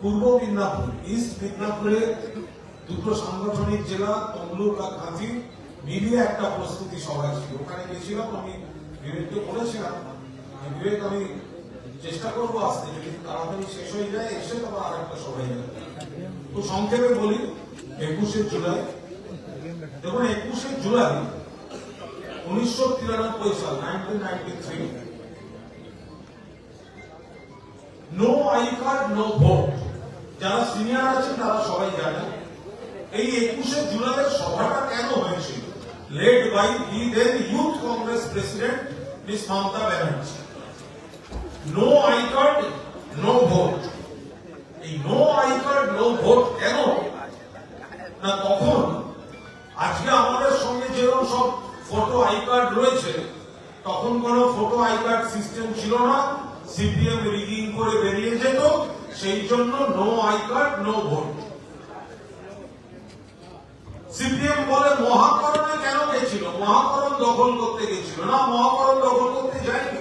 পূর্ব Midnapore east মিদনাপুরে দুটো সাংগঠনিক জেলা, তমলুক আর কাঁথি মিলিয়ে একটা প্রস্তুতি সভা ছিল। ওখানে গেছিলাম আমি বিবেককে বলেছিলাম বিবেক আমি চেষ্টা করব আসতে, যদি তাড়াতাড়ি শেষ হয়ে যায়, এসে তারপর আর একটা সভায় যাবে। তো সংক্ষেপে বলি, একুশে জুলাই, দেখুন, একুশে জুলাই উনিশশো তিরানব্বই সাল nineteen ninety three no I card no vote যারা সিনিয়র আছেন তারা সবাই জানেন, এই একুশে জুলাইয়ের সভাটা কেন হয়েছিল? Led by the then youth Congress president miss Mamata Banerjee. No I card no vote জন্য no I card no vote CPM বলে মহাকরণে কেন গেছিল? মহাকরণ দখল করতে গেছিল। না, মহাকরণ দখল করতে যায়নি।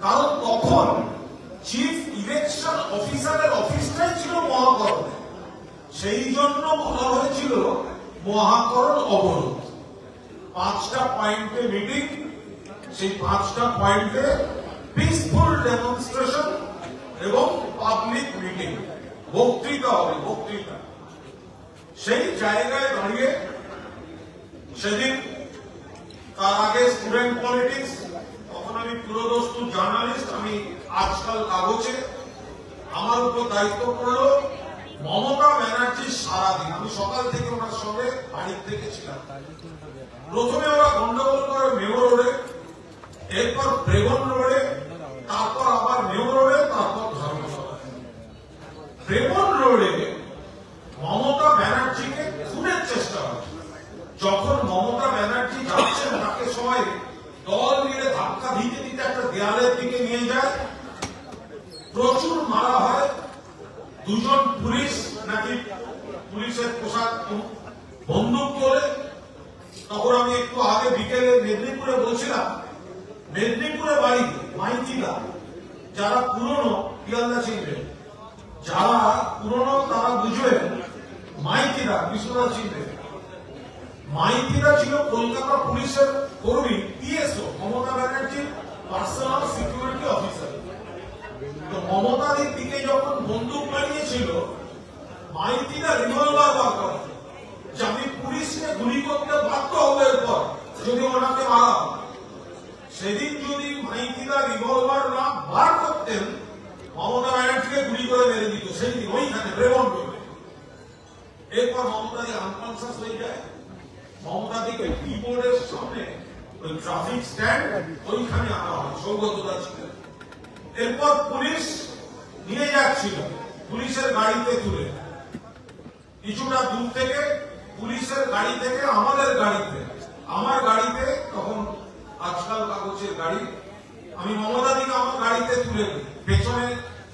কারণ তখন চিফ ইলেকশন অফিসারের অফিসটাই ছিল মহাকরণে। সেই জন্য বলা হয়েছিল মহাকরণ অবরোধ। পাঁচটা পয়েন্টে মিটিং সেই পাঁচটা পয়েন্টে পিসফুল ডেমনস্ট্রেশন এবং পাবলিক মিটিং বক্তৃতা হবে, বক্তৃতা। সেই জায়গায় দাঁড়িয়ে সেদিন, তার আগে স্টুডেন্ট পলিটিক্স তখন আমি পুরোদস্তু জার্নালিস্ট আমি আজকাল কাগজে। আমার উপর দায়িত্ব পড়ল মমতা ব্যানার্জির সারাদিন। আমি সকাল থেকে ওনার সঙ্গে বাড়ির থেকে ছিলাম। প্রথমে ওরা গন্ডগোল করে মেয়র রোডে, এরপর প্রেগন রোডে তারপর আবার মেয়র রোডে তারপর ধর্মসভায় প্রেগন রোডে মমতা ব্যানার্জিকে খুনের চেষ্টা হচ্ছে যখন মমতা ব্যানার্জি যাচ্ছেন তাকে সবাই দল মিলে ধাক্কা দিতে দিতে একটা দেয়ালের দিকে নিয়ে যায় প্রচুর মারা হয় দুজন পুলিশ নাকি পুলিশের পোশাক বন্দুক করে তখন আমি একটু আগে বিকেলে মেদিনীপুরে বলছিলাম, মেদিনীপুরে বাড়ি মাইতিলা যারা পুরনো পিয়ালদা চিনবেন যারা পুরনো তারা বুঝবেন মাইতিরা বিশ্বনাথ চিনবেন মাইতিরা ছিল কলকাতা পুলিশের কর্মী পিএসও মমতা ব্যানার্জির পার্সোনাল সিকিউরিটি অফিসার মমতাদির দিকে যখন বন্দুক মাইতিরা রিভলভার বার করে। পুলিশকে গুলি করতে বাধ্য এরপর, যদি ওনাকে মারা সেদিন যদি মাইতিরা রিভলভার না বার করতেন, মমতা ব্যানার্জিকে গুলি করে মেরে দিত। সেই দিন ওইখানে করবে এরপর মমতাদি আনকনসাস হয়ে যায়। মমতাদিকে কিবোর্ডের সামনে ওই ট্রাফিক স্ট্যান্ড ওইখানে আনা হয়। ছিলেন এরপর পুলিশ নিয়ে যাচ্ছিল, পুলিশের গাড়িতে তুলে। কিছুটা দূর থেকে পুলিশের গাড়ি থেকে আমাদের গাড়িতে। আমার গাড়িতে তখন আজকাল কাগজের গাড়ি। আমি মমতাদিকে আমার গাড়িতে তুলে পেছনে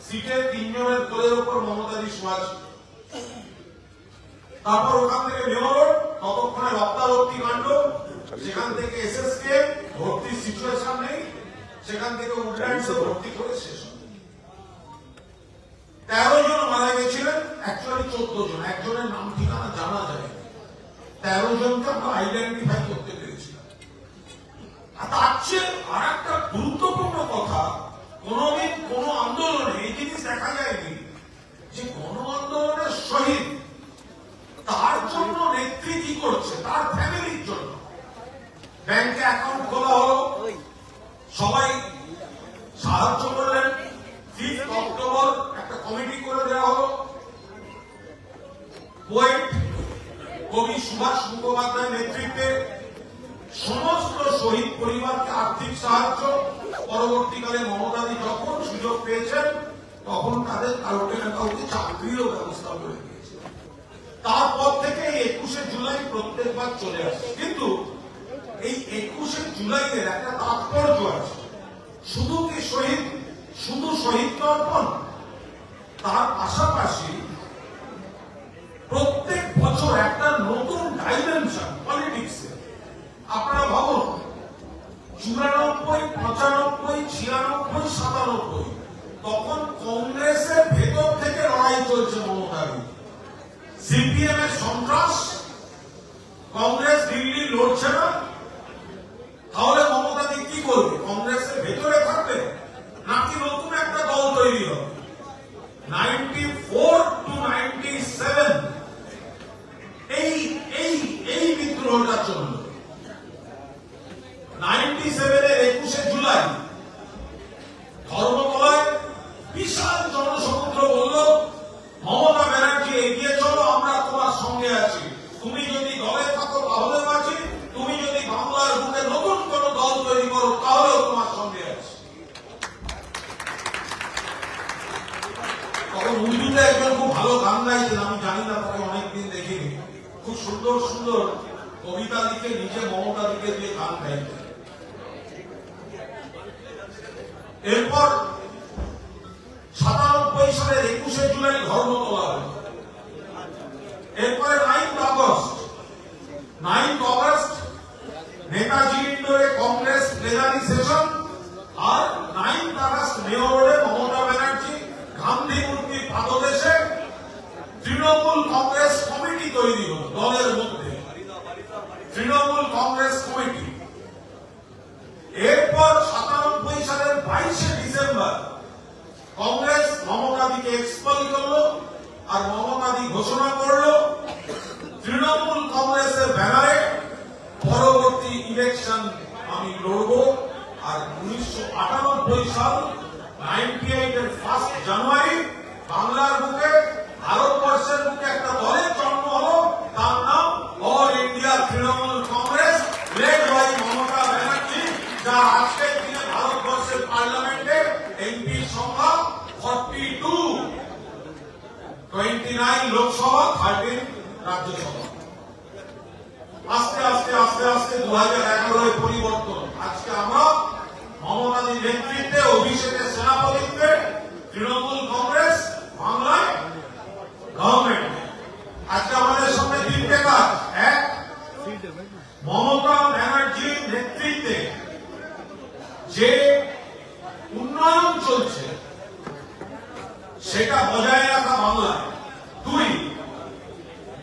সিটে তিনজনের কোলের উপর মমতাদি শোয়া তারপর ওখান থেকে মেয়র ততক্ষণে রক্তারক্তি কাণ্ড। সেখান থেকে এসএসকে ভর্তির সিচুয়েশন নেই। সেখান থেকে উডল্যান্ডসে ভর্তি করে শেষ তেরো জন মারা গেছিলেন অ্যাকচুয়ালি চোদ্দ জন একজনের নাম ঠিকানা জানা যায় তেরো জনকে আমরা আইডেন্টিফাই করতে পেরেছিলাম। আর তার চেয়ে আর একটা গুরুত্বপূর্ণ কথা কোনদিন কোন আন্দোলনে এই জিনিস দেখা যায়নি যে গণ আন্দোলনের শহীদ তার জন্য নেত্রী কি করছে তার ফ্যামিলির জন্য। ব্যাংকে অ্যাকাউন্ট খোলা হলো সবাই সাহায্য করলেন। ফিফথ অক্টোবর একটা কমিটি করে দেওয়া হলো। পোয়েট কবি সুভাষ মুখোপাধ্যায়ের নেতৃত্বে সমস্ত শহীদ পরিবারকে আর্থিক সাহায্য, পরবর্তীকালে মমতাদি যখন সুযোগ পেয়েছেন, তখন তাদের না কাউকে চাকরি চাকরিরও ব্যবস্থা করে দিয়েছে। তারপর থেকে একুশে জুলাই প্রত্যেকবার চলে আসে। কিন্তু এই একুশে জুলাইয়ের একটা তাৎপর্য আছে। শুধু কি শহীদ? শুধু শহীদ তর্পণ তার পাশাপাশি প্রত্যেক বছর একটা নতুন ডাইমেনশন পলিটিক্সে আপনারা ভাবুন চুরানব্বই পঁচানব্বই ছিয়ানব্বই সাতানব্বই তখন কংগ্রেসের ভেতর থেকে লড়াই চলছে মমতার সিপিএম এর সন্ত্রাস কংগ্রেস দিল্লি লড়ছে না তাহলে মমতা দি কি করবে কংগ্রেসের ভেতরে থাকবে নাকি নতুন একটা দল তৈরি হবে ninety four to ninety seven এই এই এই বিদ্রোহটা চলল নাইনটি সেভেনের একুশে জুলাই ধর্মতলায় বিশাল জনসমুদ্র বলল মমতা ব্যানার্জি এগিয়ে চলো আমরা তোমার সঙ্গে আছি তুমি যদি দলে থাকো তাহলে বাঁচি তুমি যদি বাংলার বুকে নতুন কোন দল তৈরি করো, তাহলেও তোমার সঙ্গে আছি। তখন একজন খুব ভালো গান গাইছেন আমি জানি না, তাকে অনেকদিন দেখিনি। খুব সুন্দর সুন্দর কবিতা লিখে নিজে মমতা দিকে দিয়ে গান গাইতেন। এরপর সাতানব্বই সালের একুশে জুলাই ধর্মতলা হল এরপরে ninth August ninth August Netaji ইন্ডোরে Congress plenary session আর নাইন্থ আগস্ট মেয়র রোডে মমতা ব্যানার্জি গান্ধী মূর্তি পাদদেশে তৃণমূল কংগ্রেস কমিটি তৈরি হল দলের মধ্যে তৃণমূল কংগ্রেস কমিটি এরপর সাতানব্বই সালের বাইশে ডিসেম্বর কংগ্রেস মমতাদিকে এক্সপল করল আর মমতাদি ঘোষণা করল তৃণমূল কংগ্রেসের ব্যানারে পরবর্তী ইলেকশন আমি লড়ব আর উনিশশো আটানব্বই সাল নাইনটি এইট এর ফার্স্ট জানুয়ারি বাংলার বুকে ভারতবর্ষের বুকে একটা দলের জন্ম হলো তার নাম all India Trinamool Congress led by Mamata Banerjee যা আজকের দিনে ভারতবর্ষের পার্লামেন্টে এমপি সংখ্যা forty two twenty nine Lok Sabha thirteen Rajya Sabha আস্তে আস্তে আস্তে আস্তে দু হাজার এগারোয় পরিবর্তন আজকে আমরা মমতাদির নেতৃত্বে অভিষেকের সেনাপতিত্বে তৃণমূল কংগ্রেস, বাংলায় গভর্নমেন্ট আজকে আমাদের সামনে তিনটে কাজ। এক, মমতা ব্যানার্জির নেতৃত্বে যে উন্নয়ন চলছে, সেটা বজায় রাখা বাংলায় দুই,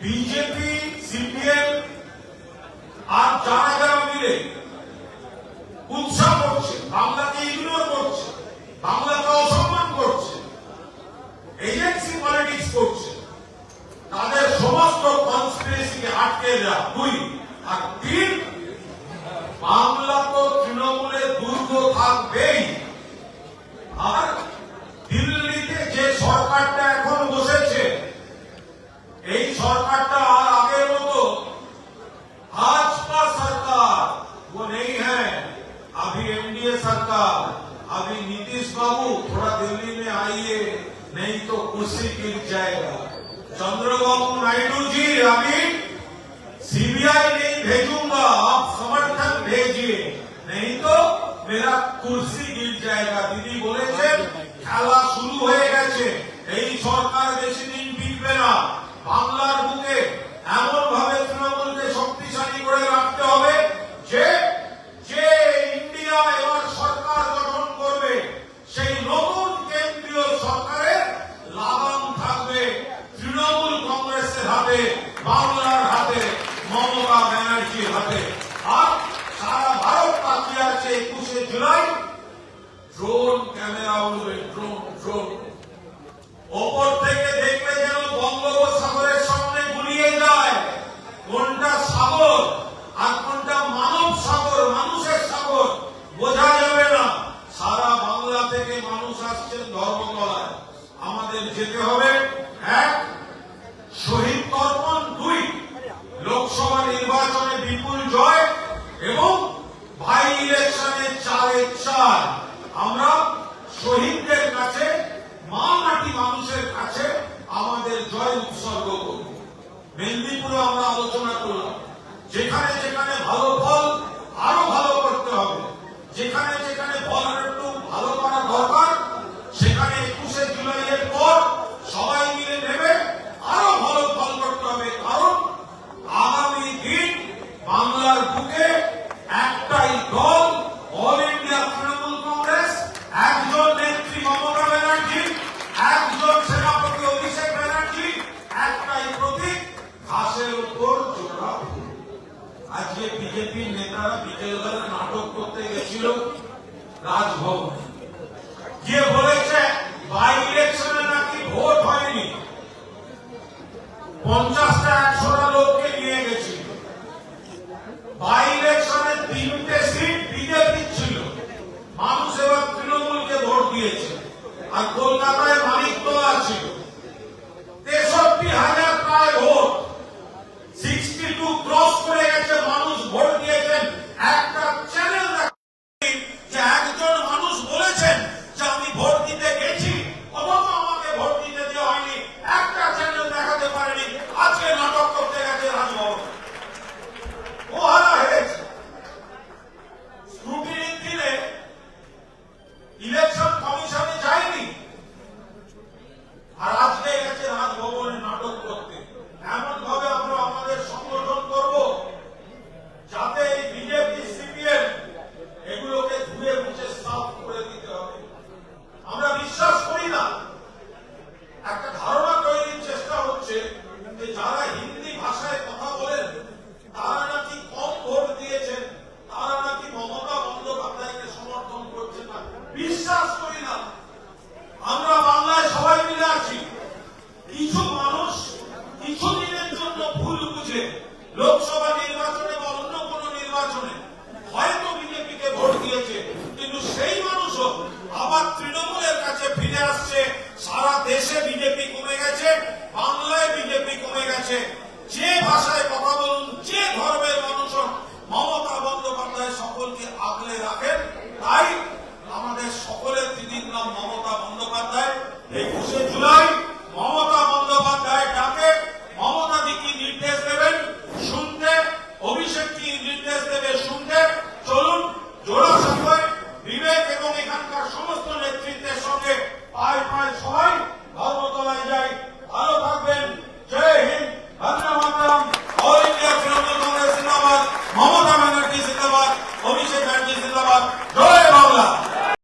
বিজেপি, সিপিএম আর যারা যারা মিলে উৎসাহ করছে। বাংলাকে ইগনোর করছে, বাংলাকে অসম্মান করছে এজেন্সি পলিটিক্স করছে, তাদের সমস্ত কনস্পিরেসিকে আটকে দেওয়া দুই, আর তিন, বাংলা তো তৃণমূলের দুর্গ থাকবেই। আর चंद्रबाबू नायडू जी अभी सीबीआई नहीं भेजूंगा आप समर्थन भेजिए नहीं तो मेरा कुर्सी गिर जाएगा দিদি বলেছেন খেলা শুরু হয়ে গেছে এই সরকার বেশি দিন টিকবে না বাংলার বুকে এমন হাতে বাংলার হাতে, মমতা ব্যানার্জির হাতে। আর সারা ভারত তাকিয়ে আছে একুশে জুলাই। ড্রোন ক্যামেরা উঠবে ড্রোন ড্রোন। ওপর থেকে দেখলে যেন বঙ্গোপসাগরের সামনে গুলিয়ে যায়। কোনটা সাগর আর কোনটা মানব সাগর, মানুষের সাগর, বোঝা যাবে না। সারা বাংলা থেকে মানুষ আসছেন ধর্মতলায়। আমাদের যেতে হবে। এক, শহীদ তর্পণ দুই লোকসভা নির্বাচনে বিপুল জয় এবং ভাই ইলেকশনে চারে চার আমরা শহীদদের কাছে, মা মাটি মানুষের কাছে আমাদের জয় উৎসর্গ করব। মেদিনীপুরে আমরা আলোচনা করলাম। যেখানে যেখানে ভালো